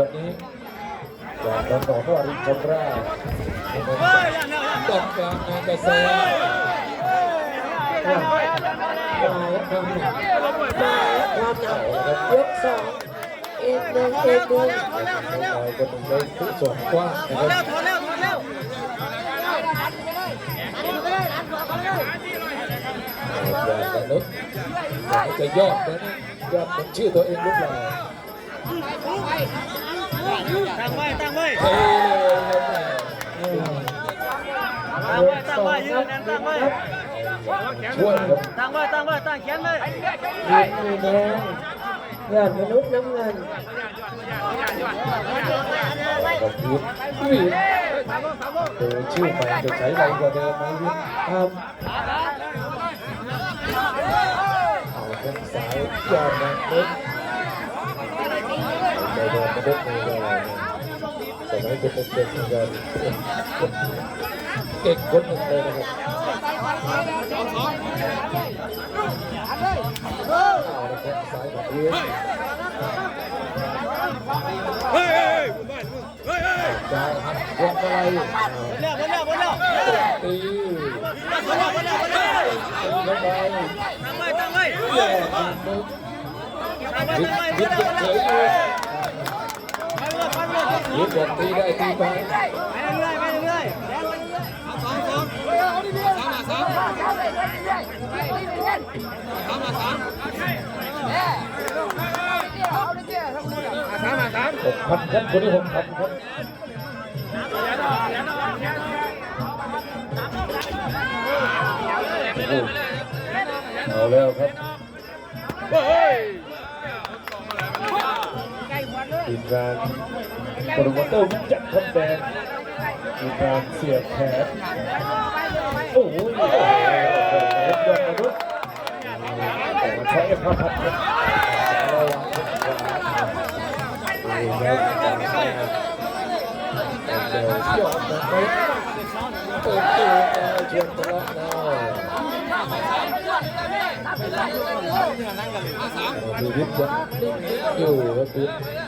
วันนี้จากน้องหนองวารินชมราชต้องกลางงานเกษตรมาแล้วความหนักมาแล้วความหนักยกสองเอ็นหนึ่งเอ็นหนึ่งน้อยคนหนึ่งเลยทุกส่วนกว้างนะครับถอนแล้วถอนแล้วอย่างมนุษย์จะยอดนะยอดเป็นชื่อตัวเองหรือเปล่า ตั้งไว้ตั้งไว้เทเลยครับตั้งไว้ตั้งไว้ยืนแน่นตั้งไว้ช่วยครับตั้งไว้ตั้งไว้ตั้งแขนไว้ยืนมือแดงยอดมนุษย์น้ำเงินกับพีทพีทโดยชื่อใหม่จะใช้ไรกว่าเดิมไหมพีทครับเอาแข้งซ้ายยอดมนุษย์ใน โดนมนุษย์ในโดนแต่ไม่จะเป็นเด็กเหมือนกันเก่งคนหนึ่งเลยนะครับเอาละแข้งซ้ายของพีทเฮ้ยเฮ้ยเฮ้ยจะหักวงอะไรหมดแล้วหมดแล้วหมดแล้วตีหมดแล้วหมดแล้วหมดแล้วตีเข้าไปตั้งไว้ตั้งไว้แย่มนุษย์ตั้งไว้ยึดตั้งไว้ ไปเลยยึดแบบตีได้ตีไปไปเรื่อยไปเรื่อยสองสองสามสามหกพันครับคนที่หกพันครับโอ้โหเอาแล้วครับทีมงาน โปรโมเตอร์วิจักรคำแดงทีมงานเสียบแขนโอ้โหยอดมนุษย์แต่มาใช้พระพัดครับระวังครับนี่ครับการงานเดี๋ยวยอดมนุษย์เปิดตัวแล้วชวนทะเลาะแล้วดูวิทย์ยังนิ่งๆอยู่ครับ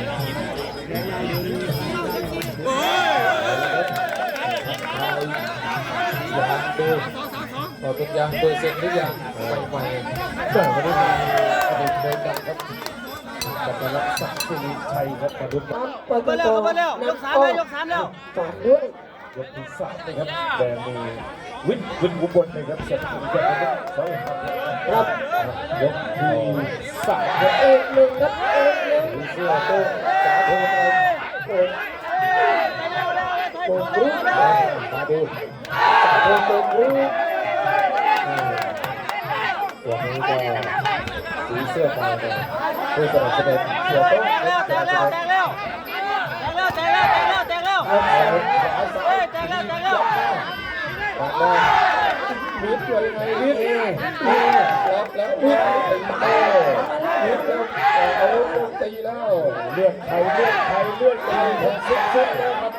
วิทย์ยางเดิมพอเป็นยางเบอร์เซ็นต์หรือยังใหม่ๆแต่ไม่ได้มีอดีตเคยกันครับกับนรักษาสุริชัยครับมาดูน้ำเปิดหมดแล้วหมดแล้วยกสามแล้วยกสามแล้วฝากด้วยยกที่สามนะครับแดงมีวินวินอุบลนะครับเสร็จถึงจะเป็นสองครับครับยกที่สามเอ็นหนึ่งครับเอ็น หนึ่งเสื้อโต้จ๋าโทนเอาโอนโอนรู้มาดูจ๋าโทนโอนรู้ตัวนี้ก็สีเสื้อมาเนี่ยผู้สนับสนุนเสื้อโต้แตกแล้วแตกแล้วแตกแล้วแตกแล้วแตกแล้วแตกแล้วขาซ้าเฮ้ยยแตกแล้วแตกแล้วปากได้วิทย์เลยไงวิทย์นี่ล็อกแล้ววิ ทย์ตีเต้วิทย์แล้วเอาลงตีแล้วเลือดไทยเลือดไทยเลือดไทยผมซุกๆแล้วครับ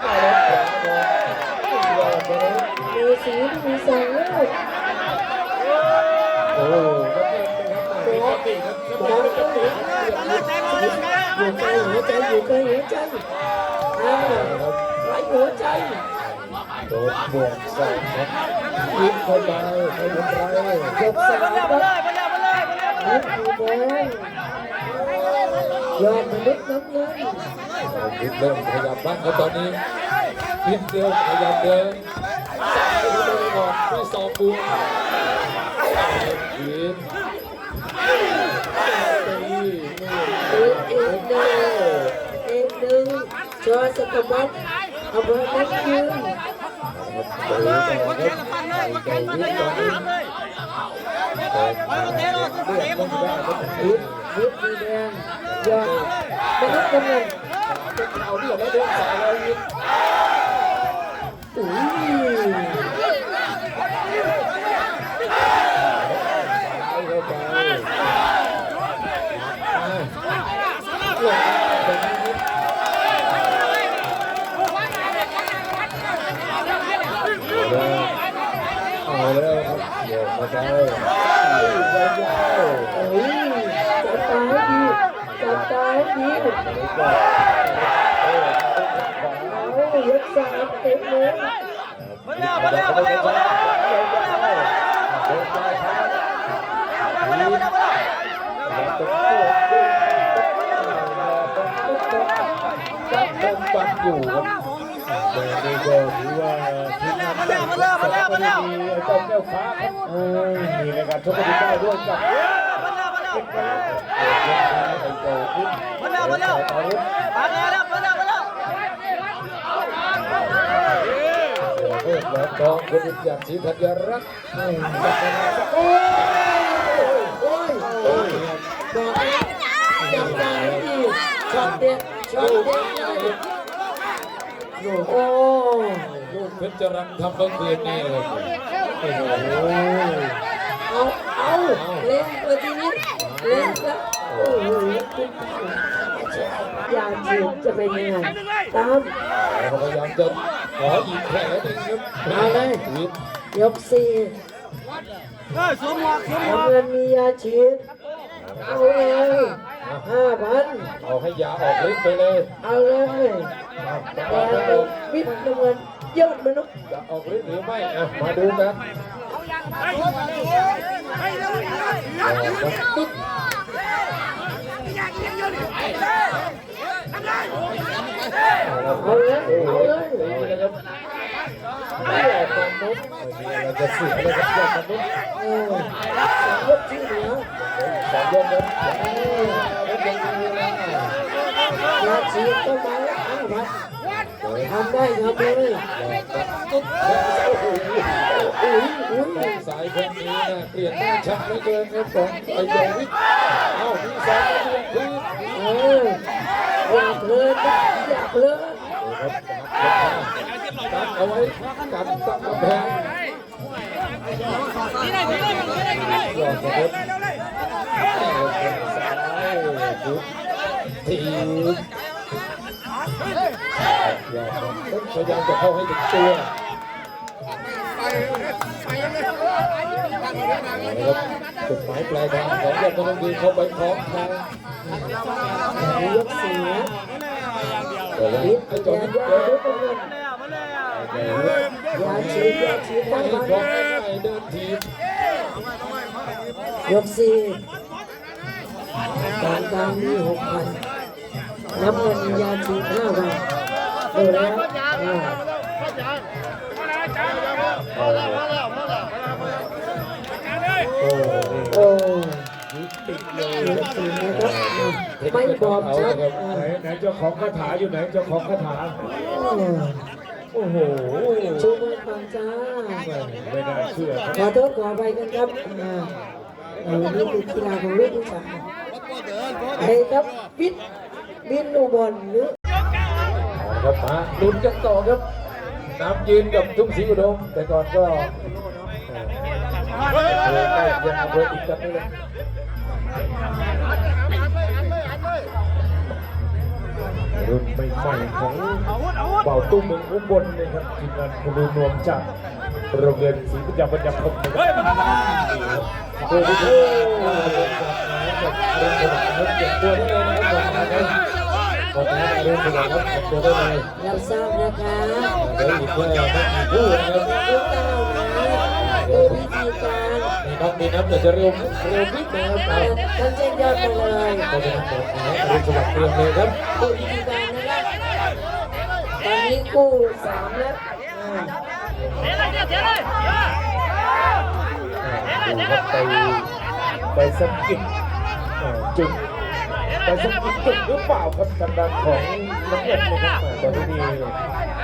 เอาแล้วขวาบอลยอดเลยมีสีมีสองลูกโอ้นักเล่นนะครับปกติครับติแตกแล้วตกแล้วอยู่ใกล้หัวใจอยู่ใกล้หัวใจอ่าไหลหัวใจโดนบวกสองครับยิงเข้าไปไม่เป็นไรยกสามครับ นิดมีแดงยอดมนุษย์น้ำเงินยิงเริ่มขยับบ้างครับตอนนี้ยิงเดียวขยับเดินสายไปเลยก่อนด้วยสองบวกยิงตีเอ็นเอ็นหนึ่งเอ็นหนึ่งจอสกบัตอำเภอแม่ยืนตีต่อครับใจใจวิทย์ตอนเลยไปมาเตะเราเตะเลือ ดมัมันนออกได้ครับวิทย์วิทย์มีแยกสามเต็มเลยมาแล้วมาแล้วมาแล้วมาแล้วเดินไปครับมาแล้วมาแล้วมาแล้วแล้วก็โค้งจับเดินปักอยู่ครับเดินนี่ก็ถือว่าทีมงานจัดสรรก็ดีเจ้าแก้วฟ้าครับเออมีรายการชกกันได้ด้วยกับมาแล้วมาแล้วเป็นการไอ้ เจ้าพุทธมาแล้วมาแล้วมาแล้วมาแล้วมาแล้วมาแล้วเพิ่มแล้วน้องคนอยากสีธัญรักษ์ให้จับกันโอ้ยโอ้ยโอ้ยบอกแล้วจับได้อีกช็อตเด็ดช็อตเด็ดเลยโอ้ยลูกเพชรจรันทำเมื่อคืนนี่เลยโอ้โหเอาเอาเล่นเลยทีนี้เล่นแล้วโอ้โห ยาจีบจะเป็นยังไงตามเขาพยายามจะขออีกแผลหนึ่งครับเอาเลยวิทย์ยกสี่เฮ้ยสวมหมวกสวมหมวกน้ำเงินมียาฉีดเอาเลยห้าพันเอาให้ยาออกฤทธิ์ไปเลย เอาเลยจะแดออกงไม่ออกวิทย์น้ำเงินยอดมนุษย์จะออกฤทธิ์หรือไม่อะมาดูกัน สียเลยครับยอดมนุษย์ เออสองยกที่เหลือ สองยกครับ เออยาฉีดก็มาแล้วห้าพันทำได้ทำเลย ตุ๊ดโอ้โห อุ้ยอุ้ย สายคนนี้นะเปลี่ยนหน้าชัดเหลือเกินครับของไอ้โยวิทย์เอ้ามีสองเปลี่ยนพื้น เ อออย่าเพลินนะอย่าเพลินกันเอาไว้กันตั้งกำแพงนี่ได้นี่ได้นี่ได้นี่ได้ยอดมนุษย์ซ้ายยุบทีบยอดมนุษย์พยายามจะเข้าให้ถึงตัวนะครับจุดหมายปลายทางของยอดมนุษย์คือเข้าไปพร้อมทาง ยกสี่นะแต่ว่าวิทย์ไอ้ยาเจออวิย่าทย์อย่าเดี๋ยวลุกกันมาแล้วยาฉีดยาฉีดไม่ได้พร้ามไม่เดินทีบยกสี่การกลางมีหกพันน้ำเงินยาฉีห้าพันดูแล้วอ่าโอ้โห ไม่บอกชัดไหนเจ้าของคาถาอยู่ไหนเจ้าของคาถาโอ้โหชูมือฟังจ้าไม่น่าเชื่อขอโทษขอไปกันครับอ่าเออนี่คือกีฬาของลูกผู้ชายไอ้ครับวิทย์บินอุบลหรือครับมาลุ้นกันต่อครับน้ำยืนกับทุกศรีอุดมแต่ก่อนก็เออใกล้ยังอำเภออีกกันนี่แหละ รุ่นใหม่ๆของเป่าตุ้มเมืองอุบลนะครับทีมงานครูนวมจากโรงเรียนศรีปัญญาปัญญาคมนะครับโอ้โหกับเรื่องสนามครับเก็บตัวได้เลยนะครับก่อนนะครับก่อนนะเรื่องสนามครับเก็บตัวได้เลยรับทราบนะคะเดี๋ยวอีกแค่ไม่กี่คู่นะครับ ดูวิธีการมีน้องมีน้ำแต่จะเร็วเร็วนิดนะครับท่านเจนยอดไปเลยก็จะทำแบบนี้เรียนสวัสดิ์เตรียมเลยครับดูวิธีการนะครับตอนนี้คู่สามแล้วอ่าเดี๋ยวเลยเดี๋ยวเลยดูครับไปไปสะกิดอ่าจุดไปสะกิดจุดหรือเปล่าครับทางด้านของน้ำเงินนะครับอ่าตอนนี้มี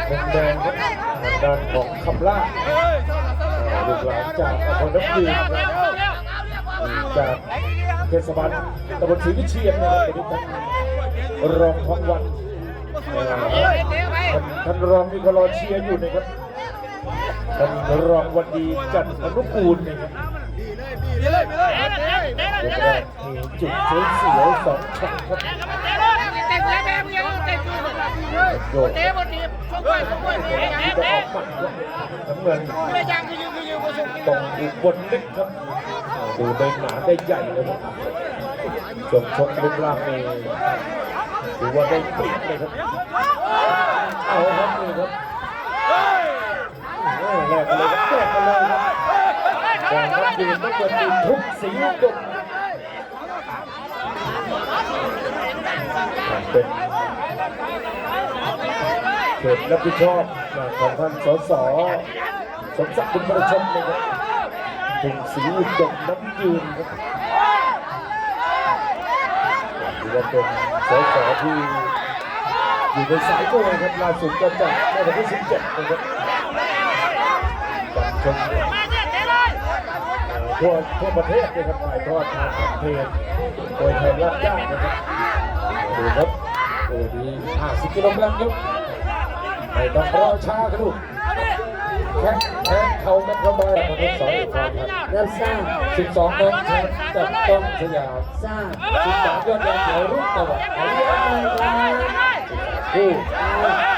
มุมแดงครับทางด้านของคำล่าอ่า ลูกหลานจากอำเภอน้ำยืนครับจากเทศบาลตำบลศรีวิเชียนนะครับตอนนี้ท่านรองทองวันท่านรองนี่ก็รอเชียร์อยู่นะครับท่านรองวันดีจันทร์อนุกูลนะครับเดี๋ยวเลยเดี๋ยวเลยยกแรกมีจุดเสียวเสียวสองช็อตครับโยกเตะบอลดีชกไปชกไปเตะที่จะเตะออกหมัดครับน้ำเงินเตะยังคือยืนคือยืนก็ชกต้องอุบลเล็กครับดูได้หนาได้ใหญ่เลยครับช่วงชกรูปร่างนี่ถือว่าได้เปรียบเลยครับเอาครับนี่ครับแลกเลยครับแลกเลยครับแลกครับดื่มไม่ควรดื่มทุกสีกบเป็นเขตรับผิดชอบของท่านสส สมศักดิ์บุญประชมนะครับถึงสีอุดมน้ำยืนครับถือว่าเป็นสสที่อยู่ในสายมวยครับล่าสุดก็จัดในวันที่17นะครับจัดชมเอ่อทั่วทั่วประเทศเลยครับถ่ายทอดทางเพจโดยไทยรัฐย่างนะครับดูครับโอ้ดี50กิโลกรัมครับไม่ต้องรอช้าครับลูก แข้งแข้งเขาแม็กเข้ามาครับทั้งสองอีกครั้งครับรับทราบ12น้องแชมป์จับต้องสยามทราบ13ยอดยาเขียวรุ่งตะวันออนุญาตหน่อยค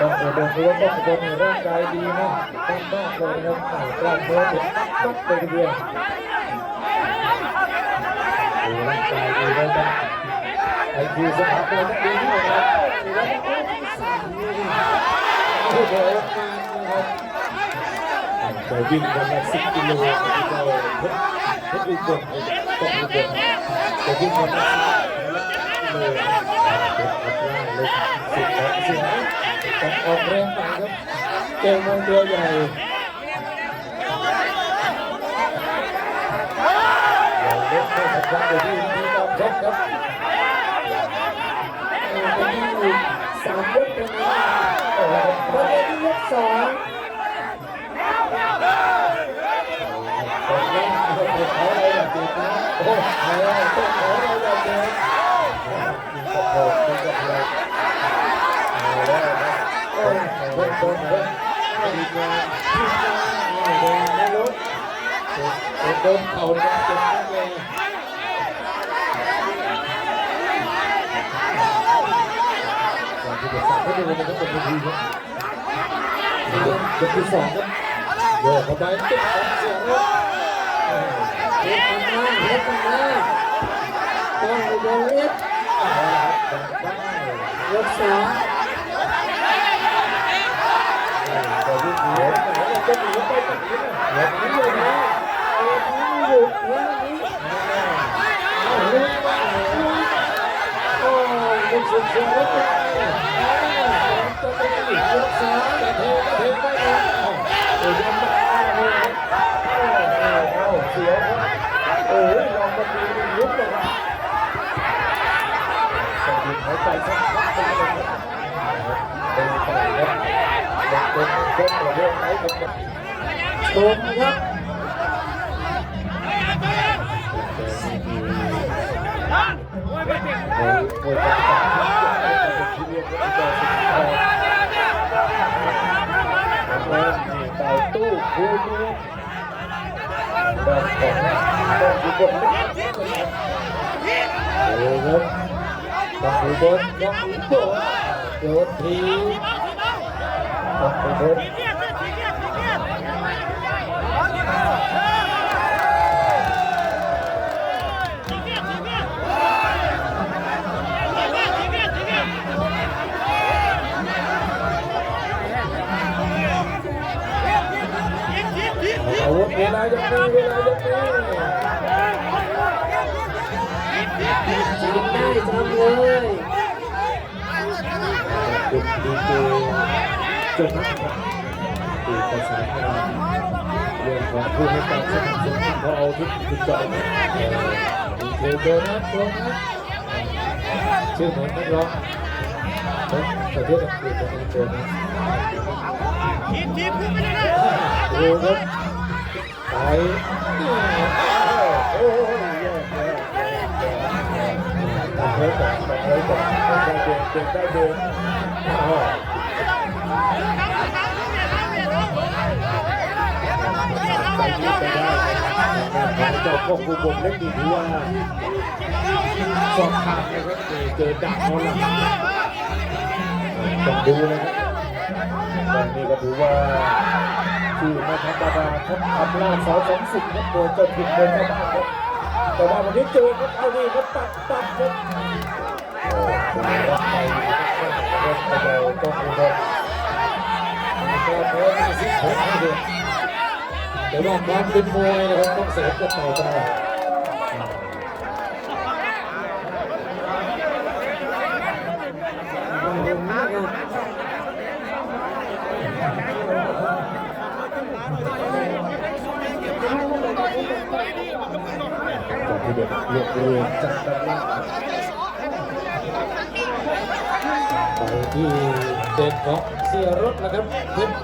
ต้องอุดมคือว่าต้องอุดมร่างกายดีนะต้องมากเลยนะครับกล้ามเนื้อเด็กมัดเลยทีเดียวร่างกายดีแล้วนะไอคิวสภาพเลยนดีด้วยนะโอ้นะครับจะวิ่งวันละสิบกิโลก็เพชรอุดมต้องอุดมจะวิ่งวันละสิบกิโลเลยสิบของเสี ยต้ออกแรงไปครับเจอมวยตัวใหญ่อย่าเล่นไม่สัญญาอยู่ที่ที่ต้องชกครับสามยกเป็นไงโอ้โหวันนี้ที่ยกสองตอนนี้เขาเขาอะไรแบบนี้นะโอ้โหเขาเขาอะไรแบบนี้โอ้โหคุณกับเราเอาแล้วนะโอ้โหโดนโดนโดน ทีมงานทีงานโดนไม่รู้โดนเข่าเนี่ยเจ็บมากเลยก่อนที่จะสั่งให้ดูนะครับบนเวทีครับยกที่สองครับโยกเข้าไปติ๊กของเสียงครับเฮ็กันมาเฮ็ดกันมาต้องอุดมเล็กเอาละครับได้ยกสอง หนีไปแบบนี้นะแบบนี้เลยนะเอ็ดนี้หยุดวันนี้โอ้ยกสุดๆแล้วกันจะไปอีกยกสามแต่เทก็เทไม่ได้โอ้ยยังไม่ได้เลยโอ้โหเอาเสียวครับโอ้ยลองมาดูนี่ยุบเลยครับสะดุดหายใจสักพักไปเลยครับเป็นไปครับเป็นเป็นประเภทไหนครับชมครับมวยปฏิบั ติที่เป็นที่เรียกว่าต่อสุดท้ายแล้วนี่เต่าตู้คูนี้ด้านของต้องอยู่บนโอ้ครับต้องอยู่บนต้องดูบนโยนทีต้องดูบน อาวุธเวลายังมีเวลายังมีทำได้ทำเลยจุดดีเจจนนักดีกระสานงานเรื่องของผู้ให้การสนับสนุนเขาเอาทุกทุกจอยนะเออโดนัทโดนัทชื่อเหมือนนักร้องประเทศอังกฤษนะโดนัททีมทีมขึ้นไปเลยดูครับ ไปโอ้ยแย่แย่ตัดเฮ้ยตัดตัดเฮ้ยตัดได้เดินเดินได้เดินอ้าวไปที่ไปได้การเจ้าพ่อครูบงเล็กดีถือว่าสอบขาดนะครับเจอดักเขาหลังต้องดูเลยครับวันนี้ก็ถือว่า ที่ไม่ธรรมดาครับทำล่าเสาสองสิบครับโดยเจ้าถิ่นเดินเข้ามาครับแต่ว่าวันนี้เจอครับเอาดีครับตัดตัดครับโอ้โหรับไปรถไปเลยต้องอุดมก็แพ้ไม่สิบหกไม่เดียวแต่ว่าความเป็นมวยนะครับต้องเสริมกันต่อไป ก่อนที่เด็กรวบรวมจัดตำราไปที่เด่นของเสียรถนะครับเพชร